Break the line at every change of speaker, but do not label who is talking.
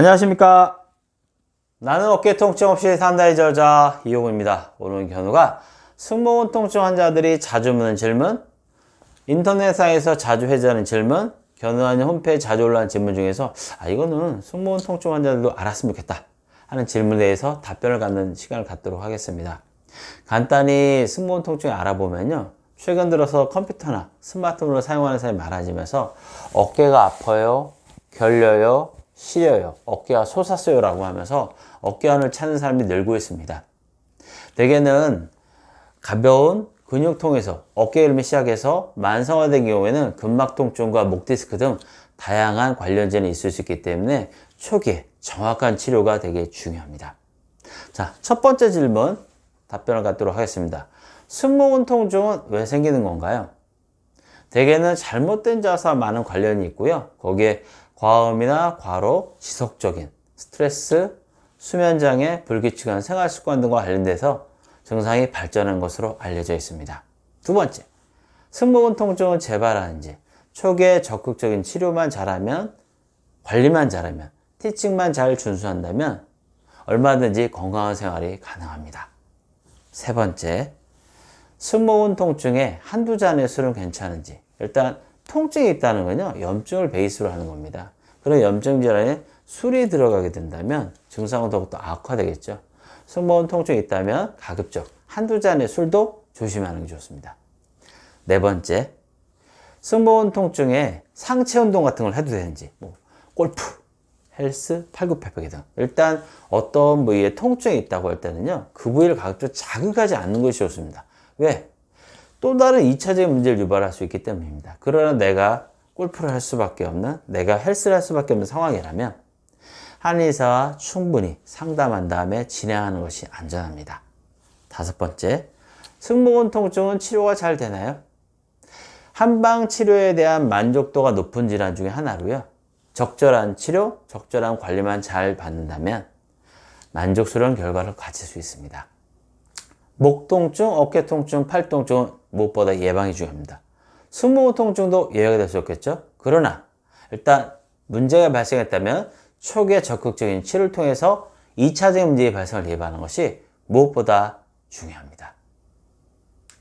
안녕하십니까. 나는 어깨 통증 없이 산다의 저자 이용우입니다. 오늘 견우가 승모근 통증 환자들이 자주 묻는 질문, 인터넷상에서 자주 회자하는 질문, 견우하는 홈페이지 자주 올라오는 질문 중에서 아 이거는 승모근 통증 환자들도 알았으면 좋겠다 하는 질문에 대해서 답변을 갖는 시간을 갖도록 하겠습니다. 간단히 승모근 통증을 알아보면요. 최근 들어서 컴퓨터나 스마트폰을 사용하는 사람이 많아지면서 어깨가 아파요, 결려요, 시려요, 어깨가 솟았어요 라고 하면서 어깨안을 찾는 사람이 늘고 있습니다. 대개는 가벼운 근육통에서 어깨일미 시작해서 만성화된 경우에는 근막통증과 목디스크 등 다양한 관련전이 있을 수 있기 때문에 초기에 정확한 치료가 되게 중요합니다. 자, 첫 번째 질문 답변을 갖도록 하겠습니다. 승모근 통증은 왜 생기는 건가요? 대개는 잘못된 자세와 많은 관련이 있고요. 거기에 과음이나 과로, 지속적인 스트레스, 수면장애, 불규칙한 생활 습관 등과 관련돼서 증상이 발전한 것으로 알려져 있습니다. 두 번째, 승모근 통증은 재발하는지 초기에 적극적인 치료만 잘하면 관리만 잘하면 티칭만 잘 준수한다면 얼마든지 건강한 생활이 가능합니다. 세 번째, 승모근 통증에 한두 잔의 술은 괜찮은지 일단 통증이 있다는 건요 염증을 베이스로 하는 겁니다. 그런 염증 질환에 술이 들어가게 된다면 증상은 더욱더 악화되겠죠. 승모근 통증이 있다면 가급적 한두 잔의 술도 조심하는 게 좋습니다. 네 번째 승모근 통증에 상체 운동 같은 걸 해도 되는지 뭐 골프, 헬스, 팔굽혀펴기 등. 일단 어떤 부위에 통증이 있다고 할 때는요 그 부위를 가급적 자극하지 않는 것이 좋습니다. 왜? 또 다른 2차적인 문제를 유발할 수 있기 때문입니다. 그러나 내가 골프를 할 수밖에 없는, 내가 헬스를 할 수밖에 없는 상황이라면 한의사와 충분히 상담한 다음에 진행하는 것이 안전합니다. 다섯 번째, 승모근 통증은 치료가 잘 되나요? 한방 치료에 대한 만족도가 높은 질환 중에 하나로요. 적절한 치료, 적절한 관리만 잘 받는다면 만족스러운 결과를 가질 수 있습니다. 목 통증, 어깨 통증, 팔 통증은 무엇보다 예방이 중요합니다. 승모근 통증도 예외가 될 수 없겠죠? 그러나 일단 문제가 발생했다면 초기에 적극적인 치료를 통해서 2차적인 문제의 발생을 예방하는 것이 무엇보다 중요합니다.